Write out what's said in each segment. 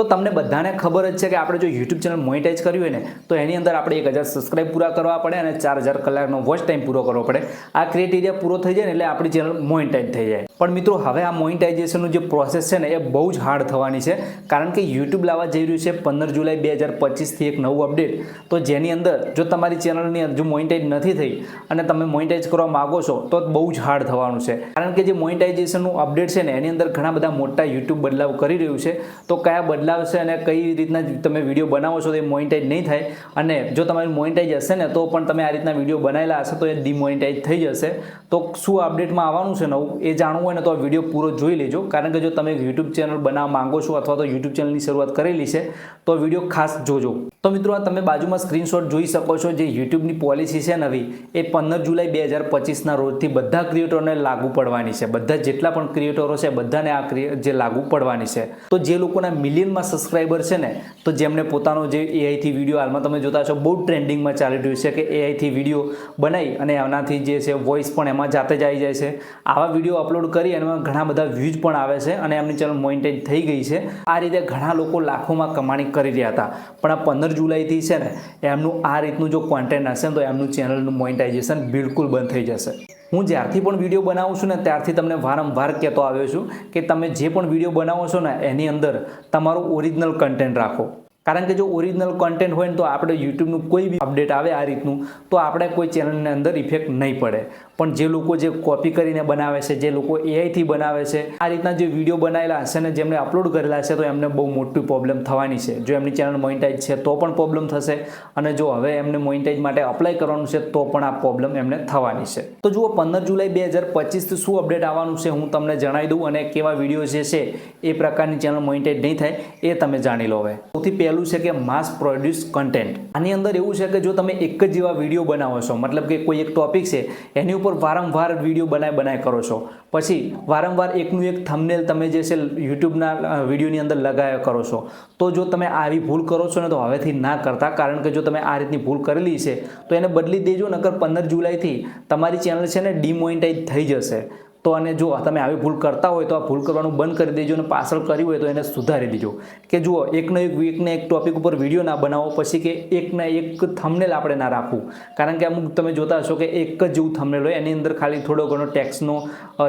તો તમને બધાને ખબર જ છે કે આપણે જો યુટ્યુબ ચેનલ મોનિટાઈઝ કર્યું હોય ને, તો એની અંદર આપણે એક હજાર સબસ્ક્રાઇબ પૂરા કરવા પડે અને ચાર હજાર કલાકનો વોચ ટાઈમ પૂરો કરવો પડે. આ ક્રાઇટેરિયા પૂરો થઈ જાય ને એટલે આપણી ચેનલ મોનિટાઈઝ થઈ જાય. પણ મિત્રો, હવે આ મોનિટાઇઝેશનનું જે પ્રોસેસ છે ને, એ બહુ જ હાર્ડ થવાની છે. કારણ કે યુટ્યુબ લાવવા જઈ રહ્યું છે પંદર જુલાઈ બે હજાર પચીસથી એક નવું અપડેટ તો જેની અંદર જો તમારી ચેનલની હજુ મોનિટાઈઝ નથી થઈ અને તમે મોનિટાઈઝ કરવા માગો છો, તો બહુ જ હાર્ડ થવાનું છે. કારણ કે જે મોનિટાઇઝેશનનું અપડેટ છે ને, એની અંદર ઘણા બધા મોટા યુટ્યુબ બદલાવ કરી રહ્યું છે. તો કયા બદલાવ છે અને કઈ રીતના તમે વીડિયો બનાવો છો તો એ મોનિટાઈઝ નહીં થાય. અને જો તમારી મોનિટાઈઝ હશે ને, તો પણ તમે આ રીતના વીડિયો બનાવેલા હશે, તો એ ડિમોનિટાઈઝ થઈ જશે. તો શું અપડેટમાં આવવાનું છે નવું? એ જાણવું હોય ને, તો આ વીડિયો પૂરો જોઈ લેજો. કારણ કે જો તમે યુટ્યુબ ચેનલ બનાવવા માંગો છો અથવા તો યુટ્યુબ ચેનલની શરૂઆત કરેલી છે, તો વીડિયો ખાસ જોજો. તો મિત્રો, આ તમે બાજુમાં સ્ક્રીનશોટ જોઈ શકો છો જે યુટ્યુબની પોલિસી છે નવી એ પંદર જુલાઈ બે હજાર પચીસના રોજથી બધા ક્રિએટરોને લાગુ પડવાની છે. બધા જેટલા પણ ક્રિએટરો છે, બધાને આ જે લાગુ પડવાની છે. તો જે લોકોના મિલિયનમાં સબસ્ક્રાઈબર છે ને, તો જેમને પોતાનો જે એઆઈથી વીડિયો હાલમાં તમે જોતા છો બહુ ટ્રેન્ડિંગમાં ચાલી રહ્યું છે કે એઆઈથી વીડિયો બનાવી અને એનાથી જે છે વોઇસ પણ એમાં જાતે જ આવી જાય છે. આવા વીડિયો અપલોડ કરી એમાં ઘણા બધા વ્યૂઝ પણ આવે છે અને એમની ચેનલ મોનિટાઈઝ થઈ ગઈ છે. આ રીતે ઘણા લોકો લાખોમાં કમાણી કરી રહ્યા હતા. પણ આ પંદર જુલાઈથી છે ને, એમનું આ રીતનું જો કોન્ટેન્ટ હશે ને, તો એમનું ચેનલનું મોનિટાઇઝેશન બિલકુલ બંધ થઈ જશે. હું જ્યારથી પણ વીડિયો બનાવું છું ને ત્યારથી તમને વારંવાર કહેતો આવ્યો છું કે તમે જે પણ વીડિયો બનાવો છો ને એની અંદર તમારું ઓરિજિનલ કન્ટેન્ટ રાખો. કારણ કે જો ઓરિજિનલ કન્ટેન્ટ હોય ને તો આપણે યુટ્યુબનું કોઈ બી અપડેટ આવે આ રીતનું, તો આપણે કોઈ ચેનલની અંદર ઇફેક્ટ નહીં પડે. પણ જે લોકો જે કોપી કરીને બનાવે છે, જે લોકો એઆઈથી બનાવે છે, આ રીતના જે વીડિયો બનાવેલા હશે ને જેમને અપલોડ કરેલા હશે તો એમને બહુ મોટી પ્રોબ્લેમ થવાની છે. જો એમની ચેનલ મોનિટાઈઝ છે, તો પણ પ્રોબ્લેમ થશે. અને જો હવે એમને મોનિટાઈઝ માટે અપ્લાય કરવાનું છે, તો પણ આ પ્રોબ્લેમ એમને થવાની છે. તો જુઓ, પંદર જુલાઈ બે હજાર પચીસથી શું અપડેટ આવવાનું છે, હું તમને જણાવી દઉં અને કેવા વીડિયો જે છે, એ પ્રકારની ચેનલ મોનિટાઈઝ નહીં થાય, એ તમે જાણી લો હવે. સૌથી પહેલું છે કે માસ પ્રોડ્યુસ કન્ટેન્ટ આની અંદર એવું છે કે જો તમે એક જ જેવા વીડિયો બનાવો છો, મતલબ કે કોઈ એક ટોપિક છે, એની ઉપર વારંવાર વીડિયો બનાય બનાય કરો છો. પછી વારંવાર એકનું એક થંબનેલ તમે જે છે યુટ્યુબના વિડીયોની અંદર લગાવ્યા કરો છો. તો જો તમે આવી ભૂલ કરો છો ને, તો હવેથી ના કરતા. કારણ કે જો તમે આ રીતની ભૂલ કરેલી છે, તો એને બદલી દેજો, નકર પંદર જુલાઈથી તમારી ચેનલ છે ને ડિમોનિટાઈઝ થઈ જશે. તો અને જો તમે આવી ભૂલ કરતા હોય તો આ ભૂલ કરવાનું બંધ કરી દેજો અને પાછળ કર્યું હોય તો એને સુધારી દેજો. કે જુઓ, એકનો એક એકને એક ટોપિક ઉપર વીડિયો ના બનાવો, પછી કે એકના એક થમનેલ આપણે ના રાખવું. કારણ કે અમુક તમે જોતા હશો કે એક જ જેવું થમનેલ હોય, એની અંદર ખાલી થોડો ઘણો ટેક્સનો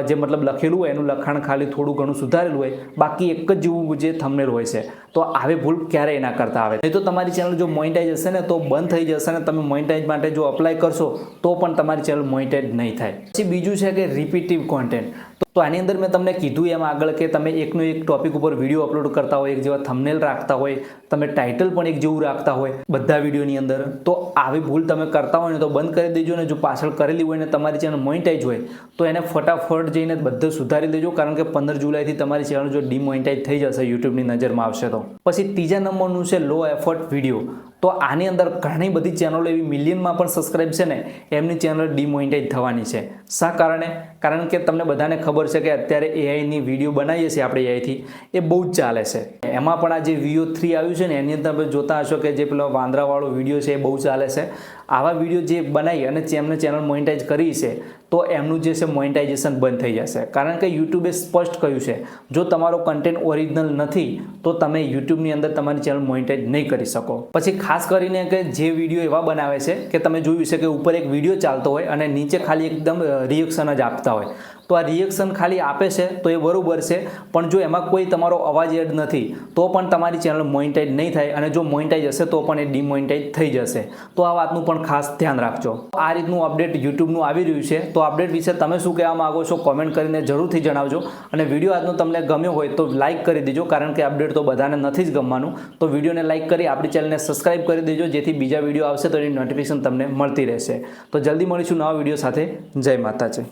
જે મતલબ લખેલું હોય, એનું લખાણ ખાલી થોડું ઘણું સુધારેલું હોય, બાકી એક જ જેવું જે થમનેલ હોય છે. તો આવી ભૂલ ક્યારેય ના કરતા આવે. નહીં તો તમારી ચેનલ જો મોનિટાઈઝ હશે ને, તો બંધ થઈ જશે ને તમે મોનિટાઈઝ માટે જો અપ્લાય કરશો, તો પણ તમારી ચેનલ મોનિટાઈઝ નહીં થાય. પછી બીજું છે કે રિપીટિવ કોન્ટેન્ટ તો આની અંદર મેં તમને કીધું એમ આગળ કે તમે એકનો એક ટોપિક ઉપર વીડિયો અપલોડ કરતા હોય, એક જેવા થંબનેલ રાખતા હોય, તમે ટાઇટલ પણ એક જેવું રાખતા હોય બધા વિડીયોની અંદર, તો આવી ભૂલ તમે કરતા હોય ને તો બંધ કરી દેજો ને, જો પાછળ કરેલી હોય ને તમારી ચેનલ મોનિટાઈઝ હોય, તો એને ફટાફટ જઈને બધું સુધારી દેજો, કારણ કે પંદર જુલાઈથી તમારી ચેનલ જો ડિમોનિટાઈઝ થઈ જશે યુટ્યુબની નજરમાં આવશે તો. પછી ત્રીજા નંબરનું છે લો એફર્ટ વીડિયો તો આની અંદર ઘણી બધી ચેનલો એવી મિલિયનમાં પણ સબસ્ક્રાઈબ છે ને, એમની ચેનલ ડિમોનિટાઈઝ થવાની છે. શા કારણે? કારણ કે તમને બધાને ખબર છે કે અત્યારે એઆઈની વીડિયો બનાવીએ છીએ આપણે એઆઈથી એ બહુ જ ચાલે છે. એમાં પણ આ જે વીઓ થ્રી આવ્યું છે ને, એની અંદર તમે જોતા હશો કે જે પેલો વાંદરાવાળો વીડિયો છે એ બહુ ચાલે છે. આવા વીડિયો જે બનાવી અને એમને ચેનલ મોનિટાઈઝ કરી છે, તો એમનું જે છે મોનિટાઇઝેશન બંધ થઈ જશે. કારણ કે યુટ્યુબે સ્પષ્ટ કહ્યું છે, જો તમારો કન્ટેન્ટ ઓરિજિનલ નથી, તો તમે યુટ્યુબની અંદર તમારી ચેનલ મોનિટાઈઝ નહીં કરી શકો. પછી ખાસ કરીને કે જે વીડિયો એવા બનાવે છે કે તમે જોયું છે કે ઉપર એક વીડિયો ચાલતો હોય અને નીચે ખાલી એકદમ રિએક્શન જ આપતા હોય. તો આ રિએક્શન ખાલી આપે છે, તો એ બરાબર છે. પણ જો એમાં કોઈ તમારો અવાજ એડ નથી, તો પણ તમારી ચેનલ મોનિટાઈઝ નહીં થાય અને જો મોનિટાઈઝ હશે, તો પણ એ ડિમોનિટાઈઝ થઈ જશે. તો આ વાતનું પણ ખાસ ધ્યાન રાખજો. આ રીતનું અપડેટ યુટ્યુબનું આવી રહ્યું છે. તો અપડેટ વિશે તમે શું કહેવા માગો છો કોમેન્ટ કરીને જરૂરથી જણાવજો. અને વીડિયો આજનો તમને ગમ્યો હોય, તો લાઇક કરી દેજો, કારણ કે અપડેટ તો બધાને નથી જ ગમવાનું. તો વિડીયોને લાઇક કરી આપણી ચેનલને સબસ્ક્રાઇબ કરી દેજો, જેથી બીજા વીડિયો આવશે તો એની નોટિફિકેશન તમને મળતી રહેશે. તો જલ્દી મળીશું નવા વીડિયો સાથે. જય માતાજી.